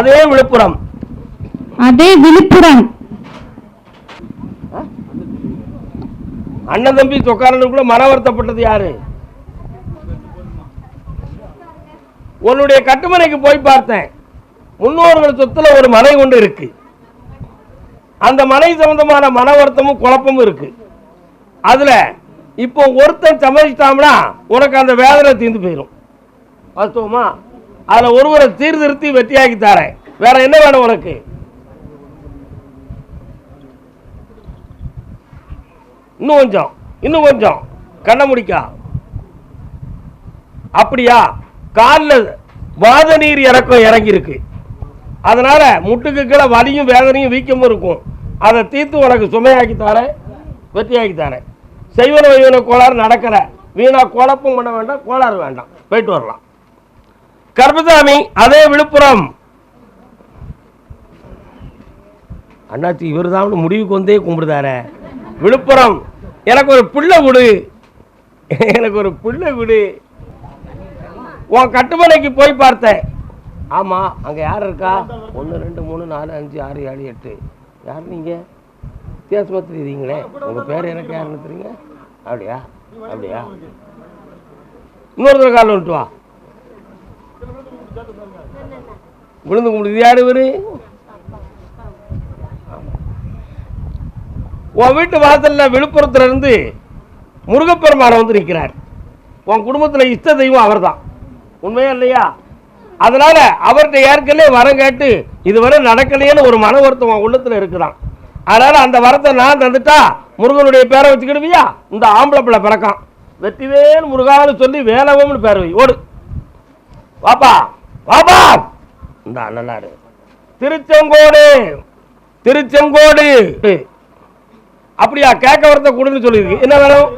அதே விழுப்புரம். அதே விழுப்புரம். அண்ணன் தம்பி சொக்காரனுக்குள்ள மன வருத்தப்பட்டது யாரு? உன்னுடைய கட்டுமனைக்கு போய் பார்த்தேன். முன்னோர்கள் சொத்துல ஒரு மனை கொண்டு இருக்கு. அந்த மனை சம்பந்தமான மன வருத்தமும் குழப்பமும் இருக்கு. அதுல இப்போ ஒருத்தன் சம்மதிச்சிட்டாம்னா உனக்கு அந்த வேதனை தீர்ந்து போயிடும் வாஸ்தவமா? அதில் ஒருவரை சீர்திருத்தி வெற்றியாக்கி தரேன். வேற என்ன வேணும் உனக்கு? இன்னும் கொஞ்சம் இன்னும் கொஞ்சம். கண்ண முடிக்கா. அப்படியா? காலில் வாத நீர் இறக்கம் இறங்கியிருக்கு. அதனால முட்டுக்கு கீழே வலியும் வேதனையும் வீக்கமும் இருக்கும். அதை தீர்த்து உனக்கு சுமையாக்கி தரேன் வெற்றியாக்கி தரேன். செய்வன வைவன கோளாறு நடக்கிற வீணா குழப்பம் பண்ண வேண்டாம் கோளாறு வேண்டாம். போயிட்டு வரலாம். கர்மசாமி அதே விழுப்புரம். அண்ணாச்சி இவர் தான் முடிவுக்கு வந்தே கும்பிடுதாரே. விழுப்புரம். எனக்கு ஒரு பிள்ளை கொடு எனக்கு ஒரு பிள்ளை கொடு உன் கட்டுமனைக்கு போய் பார்த்தேன். ஆமாம் அங்கே யார் இருக்கா? ஒன்று ரெண்டு மூணு நாலு அஞ்சு ஆறு ஏழு எட்டு. யார் நீங்கள் வித்தியாசமாக தெரியுறீங்களே உங்கள் பேர் எனக்கு யாருன்னு தெரியுங்க? அப்படியா? அப்படியா? இன்னொரு தடவை கால் வந்துட்டு வா. விழுந்து கும்பிடுது. யார் இவரு? உன் வீட்டு வாசல்ல விழுப்புரத்துல இருந்து முருகப்பெருமானை வந்து நிற்கிறார் உன் குடும்பத்துல இஷ்ட தெய்வம் அவர்தான். உண்மையா இல்லையா? அதனால அவர்கிட்ட ஏற்கனவே வரம் கேட்டு இதுவரை நடக்கலையேன்னு ஒரு மன வருத்தம் உன் உள்ளத்துல இருக்குதான். அதனால அந்த வரத்தை நான் தந்துட்டா முருகனுடைய பேரை வச்சுக்கிடுவியா? இந்த ஆம்பளை பிள்ளை பிறக்கான். வெற்றிவேல் முருகான்னு சொல்லி வேலவம்னு பேர் வை. ஓடு. வாப்பா. வாப்பா! இந்த நல்லாரு திருச்செங்கோடு திருச்செங்கோடு. அப்படியா கேட்க வரத கொடுன்னு சொல்லியிருக்கு. என்ன வேணும்?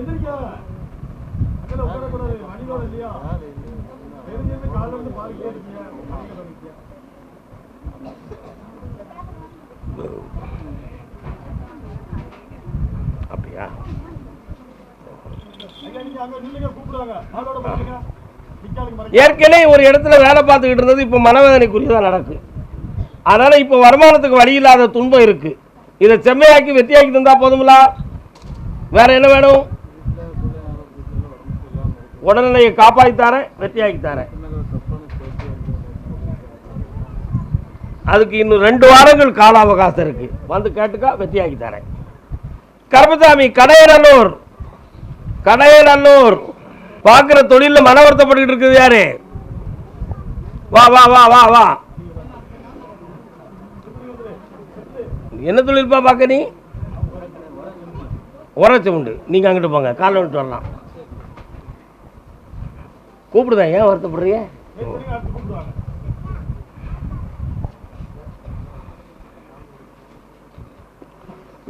அப்படியா? ஏற்கனவே ஒரு இடத்துல வேலை பார்த்துக்கிட்டு இருந்தது இப்போ மனவேதனைக்குரியதாக நடக்கு. அதனால இப்போ வருமானத்துக்கு வழி இல்லாத துன்பம் இருக்கு. இதை செம்மையாக்கி வெற்றியாக்கி தந்தால் போதுங்களா வேற என்ன வேணும்? உடல்நிலையை காப்பாற்றி தரேன் வெற்றியாக்கி தரேன். அதுக்கு இன்னும் ரெண்டு வாரங்கள் கால அவகாசம் இருக்கு. வந்து கேட்டுக்கா வெற்றியாக்கி தரேன். கருப்பசாமி கடையநல்லூர். கடையநல்லூர். பார்க்குற தொழிலில் மன வருத்தப்பட்டுக்கிட்டு இருக்குது யாரு? வா வா வா வா வா. என்ன தொழில்ப்பா பார்க்க நீ? உரைச்சி உண்டு. நீங்கள் அங்கிட்டு போங்க. காலைல விட்டு வரலாம். கூப்பிடுதா? ஏன் வருத்தப்படுறீங்க?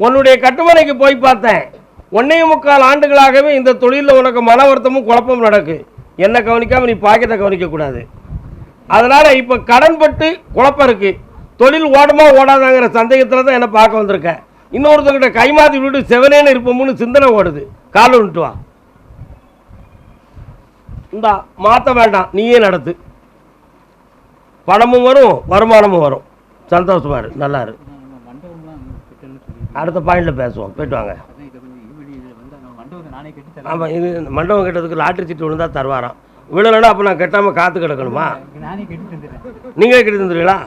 உன்னுடைய கட்டுமனைக்கு போய் பார்த்தேன். ஒன்னே முக்கால் ஆண்டுகளாகவே இந்த தொழிலில் உனக்கு மன வருத்தமும் குழப்பமும் நடக்கு. என்ன கவனிக்காம நீ பாக்கெட்டை கவனிக்கக்கூடாது. அதனால் இப்போ கடன்பட்டு குழப்பம் இருக்கு. தொழில் ஓடுமா ஓடாதாங்கிற சந்தேகத்தில் தான் என்ன பார்க்க வந்திருக்கேன் இன்னொருத்தங்கிட்ட கைமாத்தி விட்டு செவனேன்னு இருப்போம்னு சிந்தனை ஓடுது. காலை விட்டு வா. இந்தா மாற்ற வேண்டாம். நீயே நடத்து. பணமும் வரும் வருமானமும் வரும். சந்தோஷமா இரு நல்லா இரு. அடுத்த பாயிண்டில் பேசுவோம். போயிட்டு வாங்க. ஆமாம் இது மண்டபம் கட்டுறதுக்கு லாட்டரி சீட்டு விழுந்தா தருவாராம். விழலைன்னா அப்போ நான் கட்டாமல் காத்து கிடக்கணுமா? நீங்களே கட்டி தந்துடுவீங்களா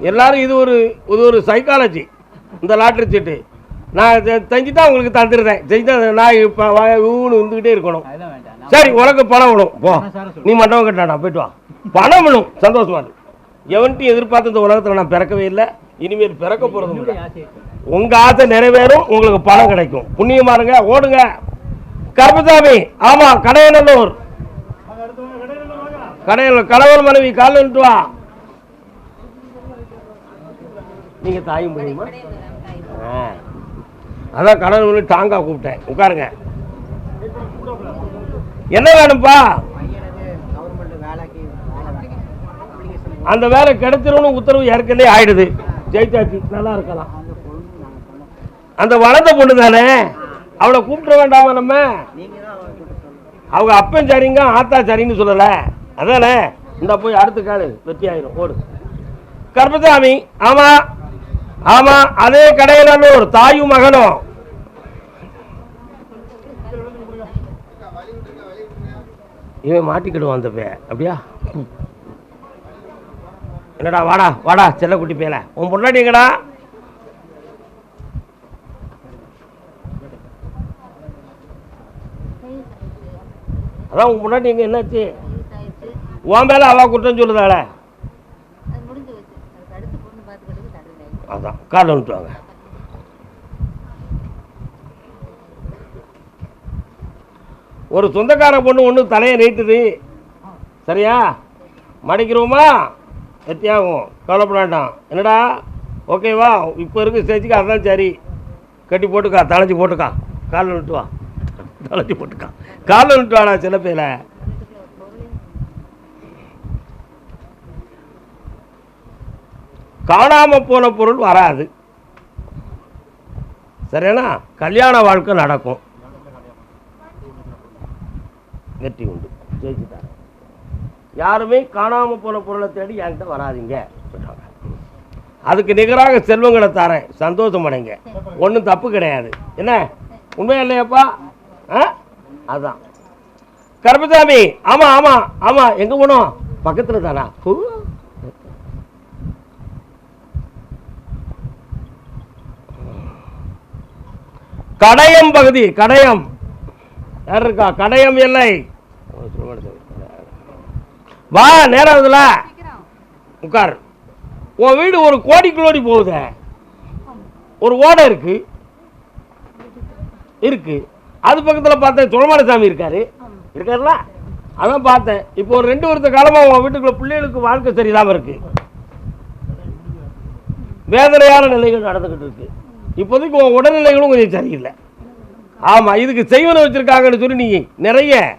எல்லாரும் இது ஒரு இது ஒரு சைக்காலஜி இந்த லாட்டரி சீட்டு. நான் செ- செஞ்சுட்டா உங்களுக்கு தந்துடுறேன். செஞ்சுட்டா நான் இப்போ ஊன்னு இருந்துக்கிட்டே இருக்கணும். சரி உனக்கு பணம் விடும். போ. நீ மண்டபம் கட்டாடா போயிட்டு வா. பணம் விடும் சந்தோஷமா எவன்ட்டும் எதிர்பார்த்த இந்த உலகத்தில் நான் பிறக்கவே இல்லை. இனிமேல் பிறக்க இருக்கு. உங்க ஆசை நிறைவேறும் உங்களுக்கு பணம் கிடைக்கும். புண்ணியமா இருங்க ஓடுங்க. கருப்பசாமி ஆமா கடையநல்லூர். கடையநல்லூர் கணவன் மனைவி கால் வா. நீங்க தாயும் முடியுமா அதான் கணவன் டாங்கா கூப்பிட்டேன். உட்காருங்க. என்ன வேணும்ப்பா அந்த வேலை கிடைச்சிரும்னு உத்தரவு ஏற்கனவே ஆயிடுது. ஜெயிச்சாச்சு. நல்லா இருக்கலாம். அந்த வளர்ந்த பொண்ணு தானே அவளை கூப்பிட வேண்டாமா நம்ம? அவங்க அப்பன் சரிங்க ஆத்தா சரின்னு சொல்லல. அதானே? இந்த போய் அடுத்த காலு வெற்றி ஆயிரும். ஓடு. கருப்பசாமி ஆமா. ஆமா அதே கடையிலூர் தாயும் மகனும். இவன் மாட்டிக்கிடுவான் அந்த பே அப்படியா? என்னடா வாடா வாடா செல்லக்குட்டி பேல உன் பொண்டாட்டி எங்கடா? அதான் உன் பொண்டாட்டி எங்க என்னாச்சு? உன் மேல அவ குற்றம் சொல்லுதாள. அதான் காலில் விட்டுவாங்க ஒரு சொந்தக்கார பொண்ணு ஒன்று தலையை நீட்டுது. சரியா? மடிக்கிறோமா? வெத்தியாகும் கவலைப்பட வேண்டாம் என்னடா ஓகேவா இப்போ இருக்க ஸ்டேஜுக்கு அதான் சரி. கட்டி போட்டுக்கா தலைச்சி போட்டுக்கா. காலில் விட்டு வா. தலைச்சி போட்டுக்கா. காலில் விட்டுவாடா சில பேரை காணாமல் போன பொருள் வராது. சரியானா கல்யாண வாழ்க்கை நடக்கும். வெற்றி உண்டு. ஜெயிச்சுட்டாங்க யாருமே காணாமல் போன பொருளை தேடி என்கிட்ட வராதீங்க சொல்றாங்க. அதுக்கு நிகராக செல்வங்களை தரேன் சந்தோஷம் அடைங்க. ஒன்றும் தப்பு கிடையாது. என்ன? உண்மையா இல்லையாப்பா? ஆ? அதான். கருப்பசாமி ஆமா ஆமா ஆமா எங்க போனோம்? பக்கத்தில் தானா? கடையம் பகுதி கடையம். யார் இருக்கா? கடையம் எல்லை. வா நேரம் ஆகுதுல. உட்கார். உன் வீடு ஒரு கோடிக்குள்ளோடி போகுதே. ஒரு ஓடை இருக்கு. இருக்கு. அது பக்கத்தில் பார்த்தேன் சுழமான சாமி இருக்காரு. இருக்காருல? அதான் பார்த்தேன். இப்போ ஒரு ரெண்டு வருஷ காலமாக உன் வீட்டுக்குள்ள பிள்ளைகளுக்கு வாழ்க்கை சரியில்லாமல் இருக்கு. வேதனையான நிலைகள் நடந்துகிட்டு இருக்கு. இப்போதைக்கு உன் உடல்நிலைகளும் கொஞ்சம் சரியில்லை. ஆமா இதுக்கு செய்வனை வச்சிருக்காங்கன்னு சொல்லி நீ நிறைய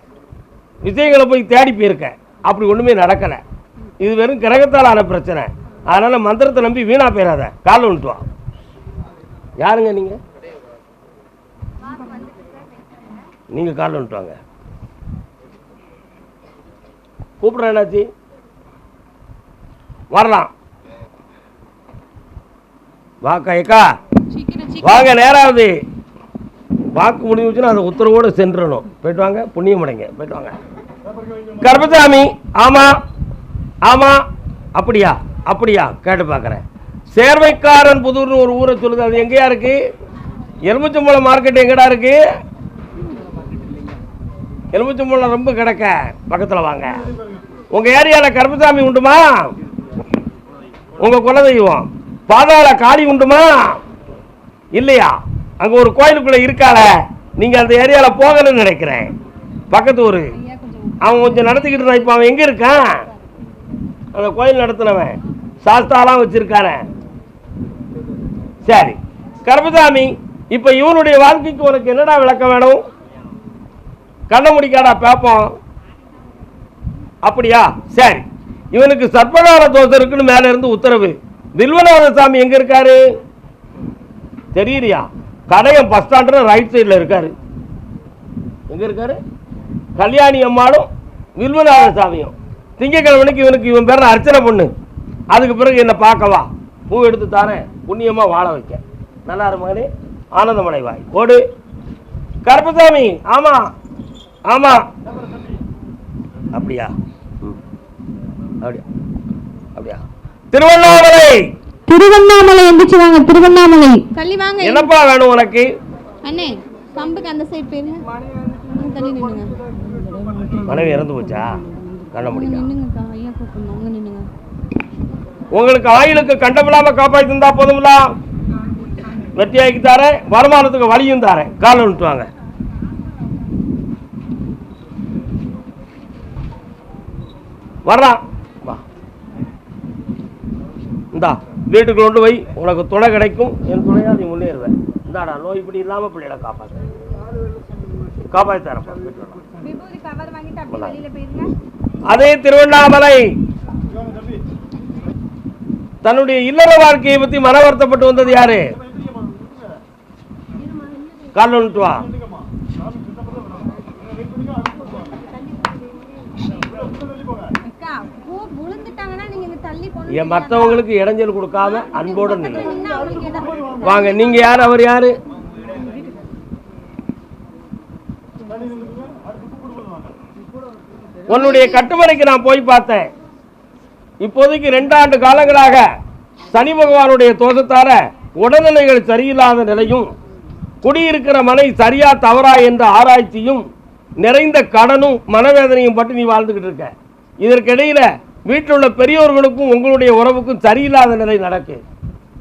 விஷயங்களை போய் தேடி போயிருக்கேன் அப்படி ஒண்ணுமே நடக்கல. இது வெறும் கிரகத்தால் ஆன பிரச்சனை. அதனால மந்திரத்தை நம்பி வீணா போயிடாத காலை விட்டு வா யாருங்க நீங்க? நீங்க காலில் விட்டு வாங்க. கூப்பிடுறேன் என்னாச்சு? வரலாம். வாக்கா ஏக்கா. வாங்க நேராவது. வாக்கு முடிவுச்சுன்னா அதை உத்தரவோடு சென்றணும் போயிட்டு வாங்க புண்ணியம் அடைங்க. போயிட்டு வாங்க. கர்பசாமி ஆமாம் ஆமாம் அப்படியா அப்படியா கேட்டு பார்க்குறேன். சேர்வைக்காரன் புதூர்னு ஒரு ஊரை சொல்லுது அது எங்கேயா இருக்கு? எலுமிச்சம்பழம் மார்க்கெட் எங்கடா இருக்கு? எலுமிச்சம்பழம் ரொம்ப கிடக்க பக்கத்தில் வாங்க. உங்கள் ஏரியாவில் கருப்பசாமி உண்டுமா? உங்கள் குலதெய்வம். பாதாள காளி உண்டுமா? இல்லையா? அங்கே ஒரு கோயிலுக்குள்ளே இருக்காள. நீங்கள் அந்த ஏரியாவில் போகலன்னு நினைக்கிறேன். பக்கத்து ஊர். அவன் கொஞ்சம் நடத்திக்கிட்டு இருந்தான் இப்போ அவன் எங்க இருக்கான்? அந்த கோயில் நடத்தினவன். சாஸ்தாலாம் வச்சிருக்கானே. சரி. கருப்பசாமி இப்ப இவனுடைய வாழ்க்கைக்கு உனக்கு என்னடா விளக்கம் வேணும்? கண்ணை முடிக்காடா பேப்போம். அப்படியா? சரி. இவனுக்கு சர்ப்பகார தோசை இருக்குன்னு மேல இருந்து உத்தரவு. வில்வநாத சாமி எங்க இருக்காரு? தெரியலையா கடையம் பஸ் ஸ்டாண்டில் ரைட் சைடில் இருக்காரு. எங்க இருக்காரு? கல்யாணி அம்மாளும் வில்வநாத சாமியும். திங்கக்கிழமைக்கு இவனுக்கு இவன் பேர அர்ச்சனை பண்ணு. அதுக்கு பிறகு என்ன பார்க்கவா. பூ எடுத்து தாரேன். புண்ணியமா வாழ வைக்க நல்லா மகனே. ஆனந்தமடை வாய் ஓடு கருப்பசாமி ஆமா. ஆமா. அப்படியா. அப்படியா? அப்படியா? திருவண்ணாமலை. திருவண்ணாமலை எந்திரிச்சு வாங்க. திருவண்ணாமலை. தள்ளி வாங்க. என்னப்பா வேணும் உனக்கு? அண்ணே கம்புக்கு அந்த சைடு போயிருங்க தள்ளி நின்னுங்க மனைவி இறந்து போச்சா? கண்ண முடியும் உங்களுக்கு ஆயுளுக்கு கண்டமில்லாம காப்பாற்றி தந்தா போதுங்களா வெற்றியாக்கி தரேன் வருமானத்துக்கு வழியும் தரேன் காலை விட்டுவாங்க வர்றான் வா. இந்தா வீட்டுக்கு கொண்டு போய் உனக்கு துணை கிடைக்கும். என் துணையா நீ முன்னேறுவேன் இந்தாடா நோய் இப்படி இல்லாம பிள்ளைகளை காப்பாற்ற காப்பாற்றி தரப்பா வீட்டு அதே திருவண்ணாமலை தன்னுடைய இல்லற வாழ்க்கையை பத்தி மன வருத்தப்பட்டு வந்தது யாரு கால் வா மற்றவங்களுக்கு இடைஞ்சல் கொடுக்காம அன்போட வாங்க நீங்க யார் அவர் யாரு உன்னுடைய கட்டுமனைக்கு நான் போய் பார்த்தேன். இப்போதைக்கு ரெண்டாண்டு காலங்களாக சனி பகவானுடைய தோஷத்தார உடல்நிலைகள் சரியில்லாத நிலையும் குடியிருக்கிற மனை சரியா தவறா என்ற ஆராய்ச்சியும் நிறைந்த கடனும் மனவேதனையும் பட்டு நீ வாழ்ந்துகிட்டு இருக்க. இதற்கிடையில் வீட்டில் உள்ள பெரியோர்களுக்கும் உங்களுடைய உறவுக்கும் சரியில்லாத நிலை நடக்கு.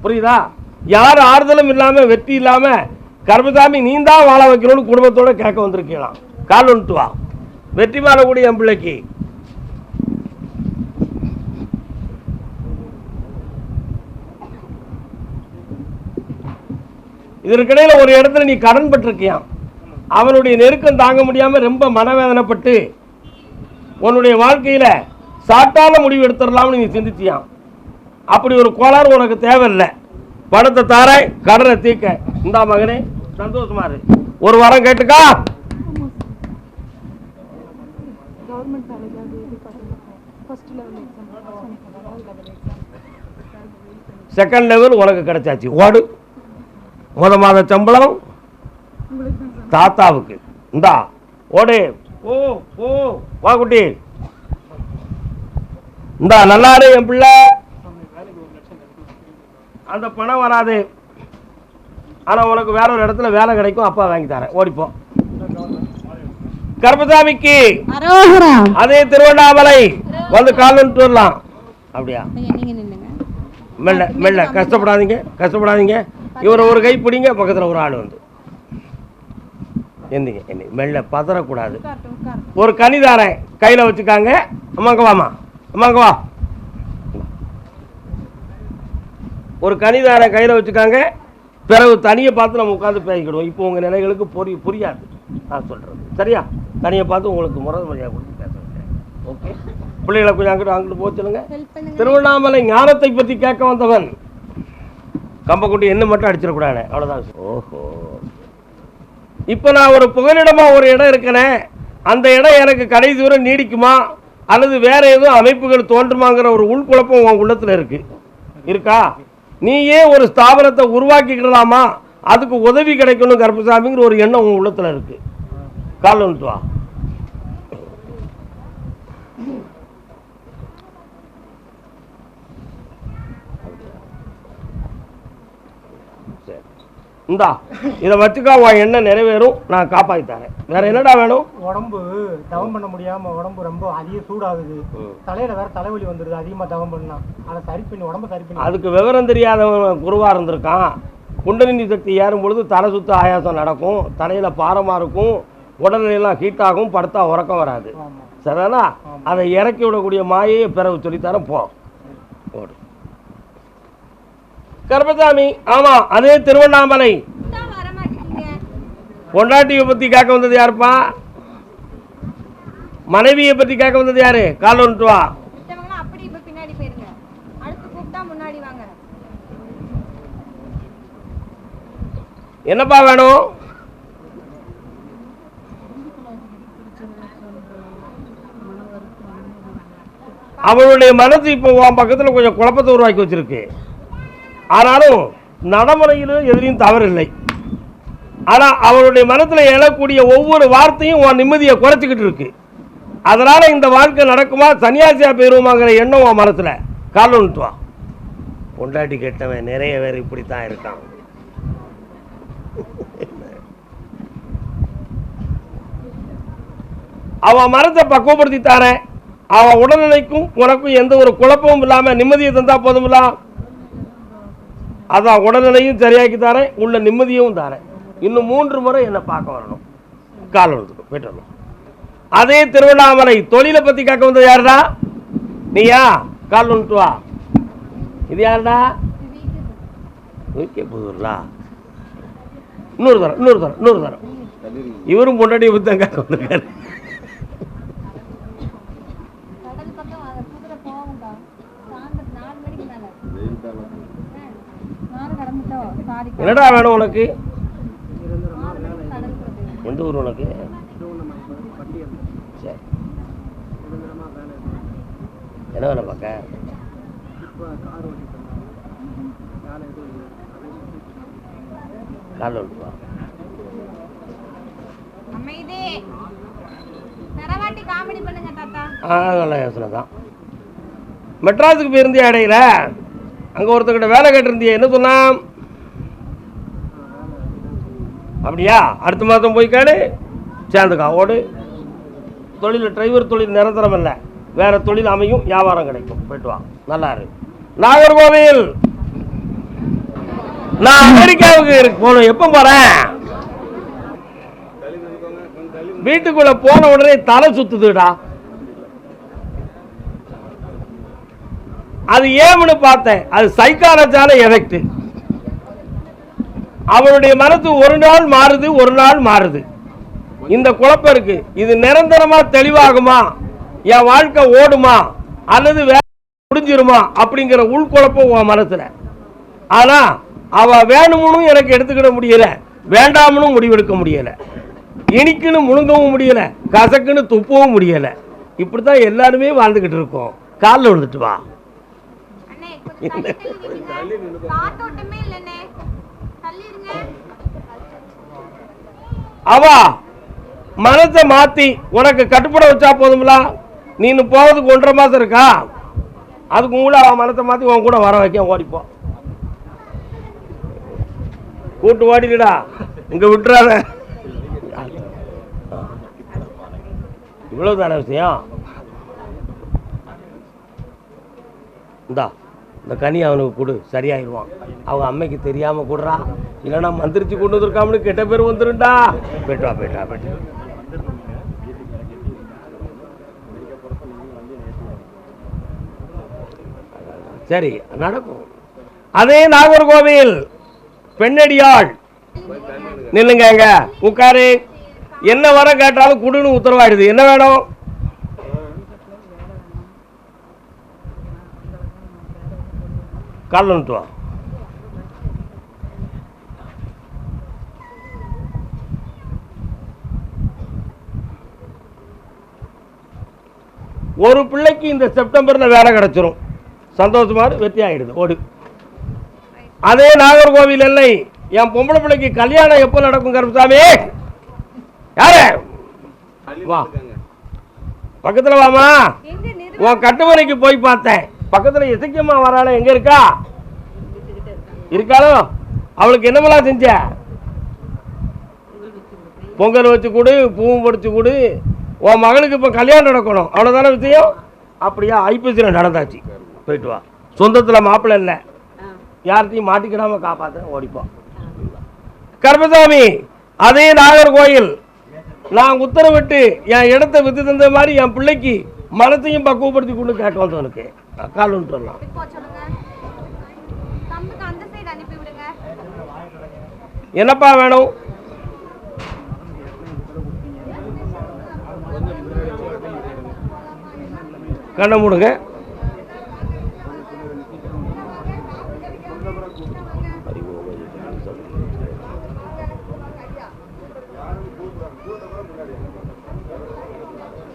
புரியுதா? யார் ஆறுதலும் இல்லாமல் வெற்றி இல்லாமல் கர்மசாமி நீ தான் வாழ வைக்கணும்னு குடும்பத்தோடு கேட்க வந்திருக்கலாம். கால் ஒன்று வா. வெற்றி மாறக்கூடிய என் பிள்ளைக்கு. இதற்கிடையில ஒரு இடத்துல நீ கடன் பட்டிருக்கியான் அவனுடைய நெருக்கம் தாங்க முடியாம ரொம்ப மனவேதனைப்பட்டு உன்னுடைய வாழ்க்கையில சாட்டால முடிவு எடுத்துடலாம்னு நீ சிந்திச்சியான் அப்படி ஒரு கோளாறு உனக்கு தேவையில்லை. பணத்தை தார கடனை தீக்க இந்தா மகனே சந்தோஷமா இரு. ஒரு வாரம் கேட்டுக்கா? செகண்ட் லெவல் உனக்கு கிடைச்சாச்சு. ஓடு. முத மாத சம்பளம் தாத்தாவுக்கு. இந்தா ஓடு. ஓ ஓ. வா குட்டி. இந்தா நல்லா இரு என் பிள்ளை. அந்த பணம் வராது. ஆனா உனக்கு வேற ஒரு இடத்துல வேலை கிடைக்கும் அப்பா வாங்கி தரேன். ஓடிப்போ. கருப்பசாமிக்கு அரோகரா. அதே திருவண்ணாமலை வந்து கால் வந்துட்டு வரலாம். அப்படியா? மெல்ல மெல்ல கஷ்டப்படாதீங்க கஷ்டப்படாதீங்க. இவர் ஒரு கை பிடிங்க பக்கத்தில் ஒரு ஆள் வந்து. எந்திங்க எந்தி மெல்ல பதறக்கூடாது. ஒரு கனிதாரன் கையில் வச்சுக்காங்க. அம்மாங்க வாமா அம்மாங்க வா. ஒரு கனிதாரன் கையில் வச்சுக்காங்க. பிறகு தனியை பார்த்து நம்ம உட்காந்து பேசிக்கிடுவோம். இப்போ உங்கள் நிலைகளுக்கு புரி புரியாது. நான் சொல்கிறது சரியா? தனியை பார்த்து உங்களுக்கு முறை மரியாதை கொடுத்து பேச ஓகே பிள்ளைகளை கொஞ்சம் அங்கிட்டு அங்கிட்டு போக சொல்லுங்க. திருவண்ணாமலை ஞானத்தை பற்றி கேட்க வந்தவன். கம்பக்குட்டி என்ன மட்டும் அடிச்சிடக்கூடாது. அவ்வளோதான் ஓஹோ. இப்போ நான் ஒரு புகலிடமா ஒரு இடம் இருக்கிறேன் அந்த இடம் எனக்கு கடைசி வரை நீடிக்குமா? அல்லது வேற எதுவும் அமைப்புகள் தோன்றுமாங்கிற ஒரு உள்குழப்பம் உன் உள்ளத்துல இருக்கு. இருக்கா? நீயே ஒரு ஸ்தாபனத்தை உருவாக்கிக்கிடலாமா? அதுக்கு உதவி கிடைக்கணும் கருப்பசாமிங்கிற ஒரு எண்ணம் உன் உள்ளத்துல இருக்கு. கால் வந்துட்டு வா. இந்தா இதை வச்சுக்கா உன் எண்ணம் நிறைவேறும். நான் காப்பாற்றி தரேன். வேற என்னடா வேணும்? உடம்பு தவம் பண்ண முடியாம உடம்பு ரொம்ப அதிக சூடாகுது. தலையில வேற தலைவலி வந்துடுது அதிகமா தவம் பண்ணா. அதை சரி பண்ணி உடம்ப சரி பண்ணி. அதுக்கு விவரம் தெரியாதவன் குருவா இருந்திருக்கான். குண்டலினி சக்தி ஏறும் பொழுது தலை சுத்த ஆயாசம் நடக்கும் தலையில பாரமா இருக்கும் உடல்நிலையெல்லாம் ஹீட் ஆகும் படுத்தா உறக்கம் வராது. சரிதானா? அதை இறக்கி விடக்கூடிய மாயையை பிறகு சொல்லித்தரேன் போ. ஓடு. கருப்பசாமி ஆமா அதே திருவண்ணாமலை. பொண்டாட்டியை பத்தி கேட்க வந்தது யாருப்பா? மனைவியை பத்தி கேட்க வந்தது யாரு? கால் வந்துட்டு வா மத்தவங்களாம் அப்படி இப்ப பின்னாடி போயிருங்க அடுத்து கூப்பிட்டா முன்னாடி வாங்க என்னப்பா வேணும்? அவளுடைய மனது இப்போ உன் பக்கத்தில் கொஞ்சம் குழப்பத்தை உருவாக்கி வச்சிருக்கு. ஆனாலும் நடைமுறையிலும் எதிரையும் தவறில்லை. ஆனால் அவளுடைய மனத்தில் எழக்கூடிய ஒவ்வொரு வார்த்தையும் உன் நிம்மதியை குறைச்சிக்கிட்டு இருக்கு. அதனால் இந்த வாழ்க்கை நடக்குமா? சன்னியாசியாக போயிடுவோமாங்கிற எண்ணம் உன் மனத்தில். கால் வந்துட்டு வா பொண்டாட்டி கேட்டவன் நிறைய பேர் இப்படித்தான் இருக்கான் அவன் மனத்தை பக்குவப்படுத்தி தாரேன் அவன் உடல்நிலைக்கும் உனக்கும் எந்த ஒரு குழப்பமும் இல்லாம நிம்மதியை தந்தா போதுமில்ல அதான் உடல்நிலையும் சரியாக்கி தரேன் உள்ள நிம்மதியும் தரேன் இன்னும் மூன்று முறை என்னை பார்க்க வரணும். கால் வந்துடும் போயிட்டு அதே திருவண்ணாமலை தொழிலை பத்தி கேட்க வந்தது யாருடா? நீயா? கால் வந்துட்டு வா இது யாருடா? ஓகே புதுர்லா இன்னொரு தரம் இன்னொரு தரம் இன்னொரு தரம். இவரும் பொண்டாட்டியை பத்தி தான் கேட்க வந்திருக்காரு. என்னடா வேணும் உனக்கு? எந்த ஊர் உனக்கு? சரி. என்ன வேலை பார்க்க? காலைல விட்டு வா அமைதி நரவாட்டி காமெடி பண்ணுங்க தாத்தா. ஆ நல்ல யோசனை தான். மெட்ராஸுக்கு போயிருந்தியா இடையில? அங்கே ஒருத்தர்கிட்ட வேலை கேட்டிருந்தியே என்ன சொன்னான் அப்படியா? அடுத்த மாதம் போய் கேடு சேர்ந்துக்கா ஓடு. தொழில் டிரைவர் தொழில் நிரந்தரம் இல்லை வேற தொழில் அமையும் வியாபாரம் கிடைக்கும். போயிட்டு வா. நல்லா இருக்கு நாகர்கோவில்! நான் அமெரிக்காவுக்கு போகணும். எப்போ போகிறேன் வீட்டுக்குள்ள போன உடனே தலை சுத்துதுடா. அது ஏம்னு பார்த்தேன். அது சைக்காலஜால எஃபெக்ட் அவளுடைய மனசு ஒரு நாள் மாறுது ஒரு நாள் மாறுது. இந்த குழப்பம் இருக்கு. இது நிரந்தரமா தெளிவாகுமா? என் வாழ்க்கை ஓடுமா? அல்லது முடிஞ்சிருமா? அப்படிங்கிற உள்குழப்பம் உன் மனசுல. ஆனா அவ வேணும்னு எனக்கு எடுத்துக்கிட முடியல வேண்டாம்னு முடிவெடுக்க முடியல. இனிக்குன்னு முழுங்கவும் முடியல கசக்குன்னு துப்பவும் முடியல. இப்படித்தான் எல்லாருமே வாழ்ந்துகிட்டு இருக்கோம். காலில் விழுந்துட்டு வா. அவா மனசை மாத்தி உனக்கு கட்டுப்பட வச்சா போதும்ல? நீ இன்னும் போகிறதுக்கு ஒன்றரை மாசம் இருக்கா? அதுக்கு கூட அவன் மனசை மாத்தி உன் கூட வர வைக்க ஓடிப்போ. கூட்டு ஓடிடுடா இங்க விட்டுறாத. இவ்வளவு தானே விஷயம்? இந்தா இந்த கனி அவனுக்கு கொடு. சரியாயிடுவான். அவங்க அம்மைக்கு தெரியாம கொடுறா. இல்லைன்னா மந்திரிச்சு கொண்டு வந்திருக்காமனு கெட்ட பேர் வந்துருண்டா போயிட்டு வா போயிட்டு போயிட்டு சரி நடக்கும். அதே நாகர்கோவில் பெண்ணடியாள். நில்லுங்க எங்க உட்காரு. என்ன வர கேட்டாலும் குடுன்னு உத்தரவாயிடுது. என்ன வேணும்? காலில் வா. ஒரு பிள்ளைக்கு இந்த செப்டம்பர்ல வேலை கிடைச்சிரும். சந்தோஷமா வெற்றி ஆயிடுது. ஓடு. அதே நாகர்கோவில் இல்லை என் பொம்பளை பிள்ளைக்கு கல்யாணம் எப்போ நடக்கும் கருப்புசாமி? யாரு? வா. பக்கத்துல வாமா. உன் கட்டுமனைக்கு போய் பார்த்தேன். பக்கத்துல இசைக்கம்மா வராளே எங்க இருக்கா? இருக்காளோ? அவளுக்கு என்னமெல்லாம் செஞ்ச? பொங்கல் வச்சு கொடு பூவும் படிச்சு கொடு. உன் மகளுக்கு இப்போ கல்யாணம் நடக்கணும். அவ்வளோதானே விஷயம்? அப்படியா ஐப்பசியில் நடந்தாச்சு. போயிட்டு வா. சொந்தத்தில் மாப்பிள்ளை இல்லை. யார்கிட்டையும் மாட்டிக்கிடாம காப்பாற்ற ஓடிப்போம். கர்மசாமி அதே நாகர்கோயில் நான் உத்தரவிட்டு என் இடத்த வித்து தந்த மாதிரி என் பிள்ளைக்கு மனத்தையும் பக்குவப்படுத்தி கொண்டு கேட்க வந்தவனுக்கு கால் வரலாம் என்னப்பா வேணும்? கண்ணை மூடுங்க.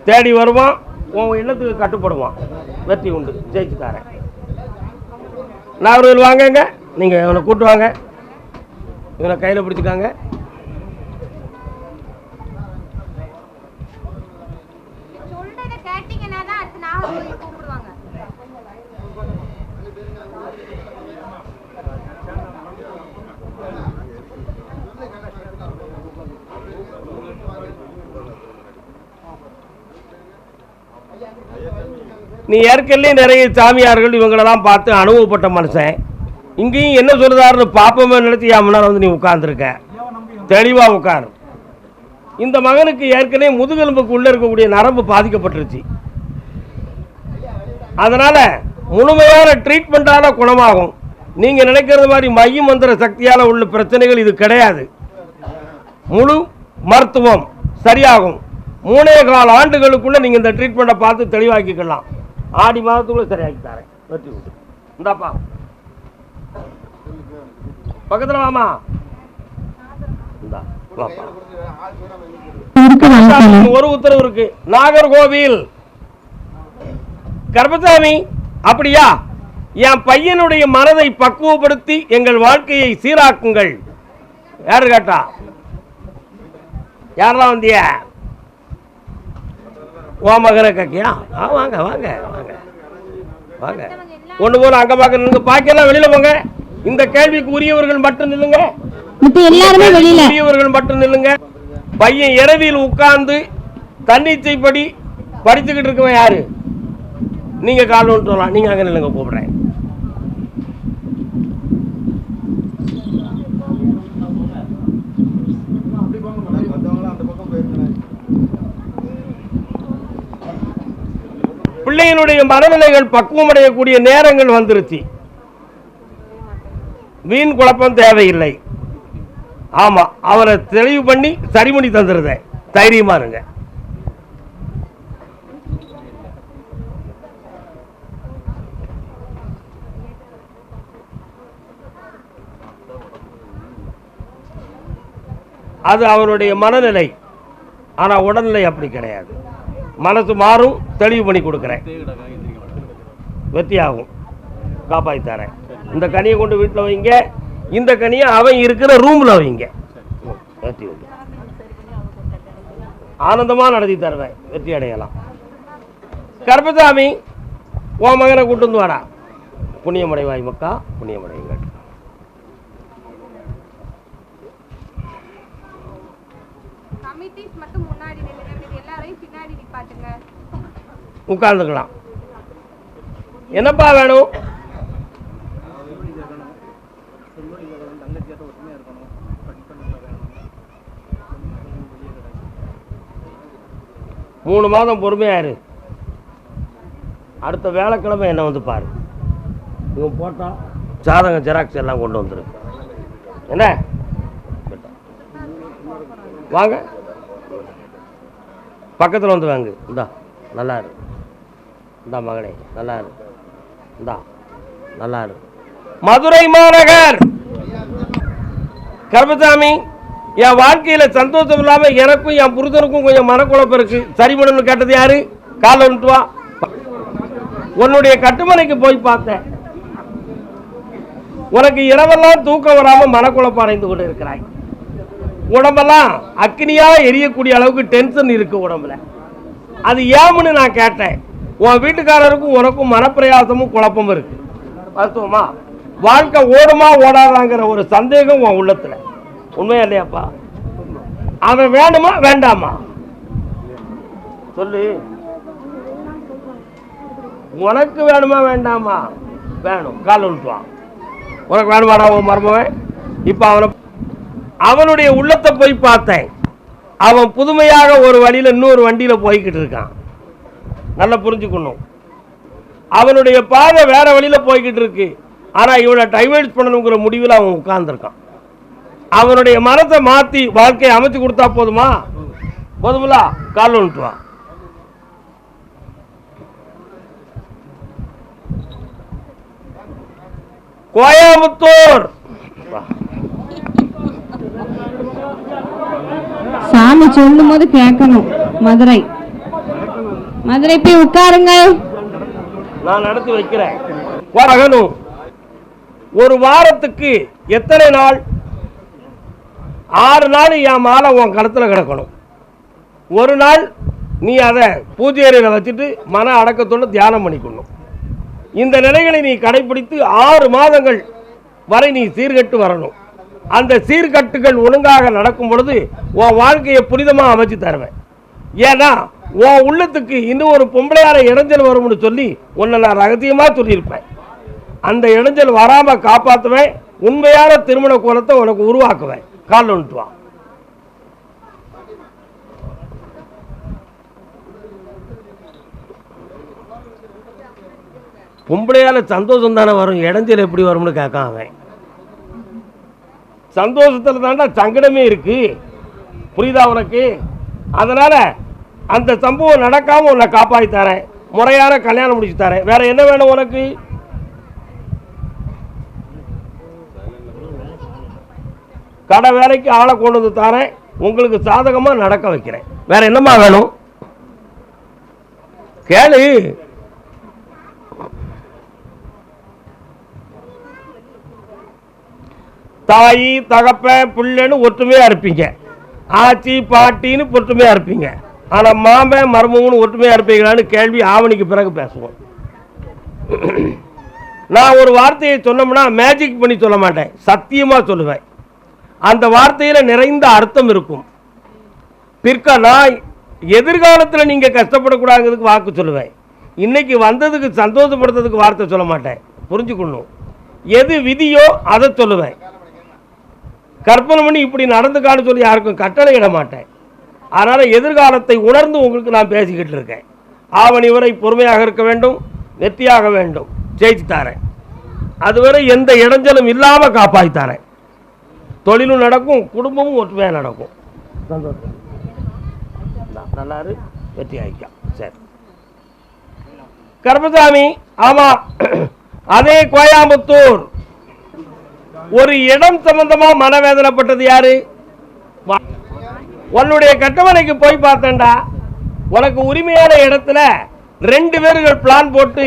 தேடி வருவான் உன் எண்ணத்துக்கு கட்டுப்படுவான். வெற்றி உண்டு ஜெயிச்சு தரேன் நாகர்கோவில் வாங்கங்க நீங்கள் இவனை கூட்டு வாங்க. இவனை கையில் பிடிச்சிக்காங்க சொல்றத கேட்டீங்கன்னா தான் அடுத்து நாகர்கோவில் கூப்பிடுவாங்க நீ ஏற்கனவே நிறைய சாமியார்கள் இவங்களெல்லாம் பார்த்து அனுபவப்பட்ட மனுஷன். இங்கேயும் என்ன சொல்றாருன்னு பாப்பமே நினைச்சு என் முன்னால் வந்து நீ உட்கார்ந்துருக்க. தெளிவாக உட்காரு. இந்த மகனுக்கு ஏற்கனவே முதுகெலும்புக்கு உள்ளே இருக்கக்கூடிய நரம்பு பாதிக்கப்பட்டுருச்சு. அதனால முழுமையான ட்ரீட்மெண்ட்டால் குணமாகும். நீங்க நினைக்கிறது மாதிரி மைய மந்திர சக்தியால உள்ள பிரச்சனைகள் இது கிடையாது. முழு மருத்துவம் சரியாகும். மூணே கால் ஆண்டுகளுக்குள்ள நீங்க இந்த ட்ரீட்மெண்ட்டை பார்த்து தெளிவாக்கிக்கலாம். ஆடி மாதத்துக்குள்ள சரியாக்கி தரேன். வெற்றி உண்டு இந்தாப்பா. பக்கத்துல வாமா. இந்தா ஒரு உத்தரவு இருக்கு. நாகர்கோவில். கர்பசாமி அப்படியா? என் பையனுடைய மனதை பக்குவப்படுத்தி எங்கள் வாழ்க்கையை சீராக்குங்கள். யாரு கேட்டா? யாரெல்லாம் வந்திய? ஓ மகனை கேக்கியா? ஆ வாங்க வாங்க வாங்க. வாங்க. ஒன்று போல அங்கே பார்க்க நில்லுங்க. பாக்கியெல்லாம் வெளியில போங்க. இந்த கேள்விக்கு உரியவர்கள் மட்டும் நில்லுங்க. எல்லாருமே வெளியில. உரியவர்கள் மட்டும் நில்லுங்க. பையன் இரவில் உட்கார்ந்து தன்னிச்சைப்படி படிச்சுக்கிட்டு இருக்கவன் யாரு? நீங்க கால் ஒன்று சொல்லலாம் நீங்க அங்க நில்லுங்க கூப்பிடுறேன் மற்றவங்களாம் அந்த பக்கம் போயிருக்கேன் பிள்ளையினுடைய மனநிலைகள் பக்குவமடையக்கூடிய நேரங்கள் வந்துருச்சு. வீண் குழப்பம் தேவையில்லை. ஆமா அவரை தெளிவு பண்ணி சரி பண்ணி தந்துருதேன் தைரியமாக இருங்க. அது அவருடைய மனநிலை. ஆனா உடல்நிலை அப்படி கிடையாது. மனசு மாறும் தெளிவு பண்ணி கொடுக்குறேன். வெற்றி ஆகும் காப்பாற்றி தரேன் இந்த கனியை கொண்டு வீட்டில் வைங்க. இந்த கனியை அவன் இருக்கிற ரூமில் வைங்க. வெற்றி உண்டு. ஆனந்தமாக நடத்தி தருவேன். வெற்றி அடையலாம். கருப்பசாமி உன் மகனை கூட்டு வந்து வாடா. புண்ணியமடைவாய் மக்கா புண்ணியமடையுங்கள் உட்கார்ந்துக்கலாம். என்னப்பா வேணும்? மூணு மாதம் பொறுமையா இரு அடுத்த வேலைக்கிழமை என்ன வந்து பாரு. இவன் போட்டா ஜாதகம் ஜெராக்ஸ் எல்லாம் கொண்டு வந்துரு. என்ன? வாங்க. பக்கத்தில் வந்து வாங்கு. இந்தா நல்லா இரு. இந்தா மகனே நல்லா இரு இந்தா நல்லா இரு மதுரை மாநகர்! கருப்பசாமி என் வாழ்க்கையில் சந்தோஷம் இல்லாமல் எனக்கும் என் புருஷனுக்கும் கொஞ்சம் மனக்குழப்பம் இருக்கு. சரி பண்ணணும்னு கேட்டது யாரு? காலை வந்துட்டு வா. உன்னுடைய கட்டுமனைக்கு போய் பார்த்தேன். உனக்கு இரவெல்லாம் தூக்கம் வராமல் மனக்குழப்பம் அடைந்து கொண்டு இருக்கிறாய். உடம்பெல்லாம் அக்னியாக எரியக்கூடிய அளவுக்கு டென்ஷன் இருக்கு உடம்புல. அது ஏமுன்னு நான் கேட்டேன். உன் வீட்டுக்காரருக்கும் உனக்கும் மனப்பிரயாசமும் குழப்பமும் இருக்கு. மருத்துவமா? வாழ்க்கை ஓடுமா ஓடாதாங்கிற ஒரு சந்தேகம் உன் உள்ளத்துல. உண்மையா இல்லையாப்பா? அவன் வேணுமா வேண்டாமா? சொல்லு. உனக்கு வேணுமா வேண்டாமா? வேணும். கால் உழுட்டுவான் உனக்கு வேணுமாடா உன் மர்மவன் இப்போ அவனை அவனுடைய உள்ளத்தை போய் பார்த்தேன். அவன் புதுமையாக ஒரு வழியில் இன்னொரு வண்டியில் போய்கிட்டு இருக்கான். நல்லா புரிஞ்சுக்கணும். அவனுடைய பாதை வேற வழியில் போய்கிட்டு இருக்கு. ஆனால் இவனை டைவர்ட் பண்ணணுங்கிற முடிவில் அவன் உட்கார்ந்துருக்கான். அவனுடைய மனத்தை மாற்றி வாழ்க்கையை அமைச்சு கொடுத்தா போதுமா? போதுமில்லா? கால் ஒன்றுவான் கோயம்புத்தூர்! சாமி சொல்லும் போது கேட்கணும். மதுரை. மதுரை போய் உட்காருங்க நான் நடத்தி வைக்கிறேன். ஒரு வாரத்துக்கு எத்தனை நாள்? ஆறு நாள் என் மாலை உன் கழுத்தில் கிடக்கணும். ஒரு நாள் நீ அதை பூஜை அறையில் வச்சுட்டு மன அடக்கத்தோடு தியானம் பண்ணிக்கணும். இந்த நிலைகளை நீ கடைபிடித்து ஆறு மாதங்கள் வரை நீ சீர்கட்டு வரணும். அந்த சீர்கட்டுகள் ஒழுங்காக நடக்கும் பொழுது உன் வாழ்க்கையை புனிதமாக அமைச்சு தருவேன். ஏன்னா உன் உள்ளத்துக்கு இன்னும் ஒரு பொம்பளையார இடைஞ்சல் வரும்னு சொல்லி உன்னை நான் ரகசியமாக சொல்லியிருப்பேன். அந்த இடைஞ்சல் வராமல் காப்பாற்றுவேன் உண்மையான திருமண கோலத்தை உனக்கு உருவாக்குவேன். கால் வந்துட்டு வா. பொம்பளையால சந்தோஷம் தானே வரும். இடைஞ்சல் எப்படி வரும்னு கேட்கான் அவன். சந்தோஷத்தில் தாண்டா சங்கடமே இருக்கு. புரியுதா உனக்கு? அதனால அந்த சம்பவம் நடக்காமல் உன்னை காப்பாற்றி தரேன். முறையார கல்யாணம் முடிச்சு தரேன். வேற என்ன வேணும் உனக்கு? கடை வேலைக்கு ஆளை கொண்டு வந்து தரேன். உங்களுக்கு சாதகமாக நடக்க வைக்கிறேன். வேற என்னம்மா வேணும்? கேளு. தாய் தகப்ப பிள்ளைன்னு ஒற்றுமையாக இருப்பீங்க. ஆச்சி பாட்டின்னு ஒற்றுமையாக இருப்பீங்க. ஆனால் மாமன் மருமகன்னு ஒற்றுமையாக இருப்பீங்களான்னு கேள்வி ஆவணிக்கு பிறகு பேசுவோம். நான் ஒரு வார்த்தையை சொன்னோம்னா மேஜிக் பண்ணி சொல்ல மாட்டேன். சத்தியமாக சொல்லுவேன். அந்த வார்த்தையில் நிறைந்த அர்த்தம் இருக்கும். பிற்க நான் எதிர்காலத்தில் நீங்கள் கஷ்டப்படக்கூடாதுங்கிறதுக்கு வாக்கு சொல்லுவேன். இன்னைக்கு வந்ததுக்கு சந்தோஷப்படுத்துறதுக்கு வார்த்தை சொல்ல மாட்டேன். புரிஞ்சுக்கணும். எது விதியோ அதை சொல்லுவேன். கற்பனை பண்ணி இப்படி நடந்துக்கான்னு சொல்லி யாருக்கும் கட்டளை இட மாட்டேன். அதனால் எதிர்காலத்தை உணர்ந்து உங்களுக்கு நான் பேசிக்கிட்டு இருக்கேன். ஆவணி வரை பொறுமையாக இருக்க வேண்டும் வெற்றியாக வேண்டும். ஜெயிச்சுத்தாரேன் அதுவரை எந்த இடைஞ்சலும் இல்லாமல் காப்பாற்றித்தாரேன் தொழிலும் நடக்கும் குடும்பமும் ஒற்றுமையாக நடக்கும். சந்தோஷம் நல்லாரு வெற்றி ஆகிக்கா சரி. கருப்பசாமி ஆமா. அதே கோயம்புத்தூர். ஒரு இடம் சம்பந்தமாக மனவேதனைப்பட்டது யாரு? வா. உன்னுடைய கட்டவணைக்கு போய் பார்த்தேன்டா. உனக்கு உரிமையான இடத்துல ரெண்டு பேர்கள் பிளான் போட்டு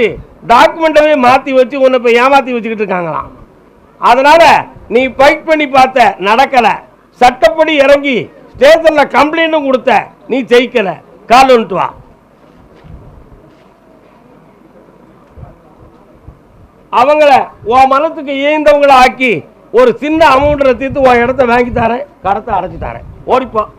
டாக்குமெண்ட்டவே மாற்றி வச்சு உன்னை இப்போ ஏமாற்றி வச்சுக்கிட்டு இருக்காங்களாம். அதனால நீ ஃபைட் பண்ணி பார்த்த நடக்கலை. சட்டப்படி இறங்கி ஸ்டேஷனில் கம்ப்ளைண்ட்டும் கொடுத்த. நீ ஜெயிக்கலை. கால் வந்துட்டு வா. அவங்கள உன் மனத்துக்கு இயந்தவங்கள ஆக்கி ஒரு சின்ன அமௌண்ட்டில் தீர்த்து உன் இடத்த வாங்கி தரேன். கடத்தை அடைச்சி தரேன். ஓடிப்போம்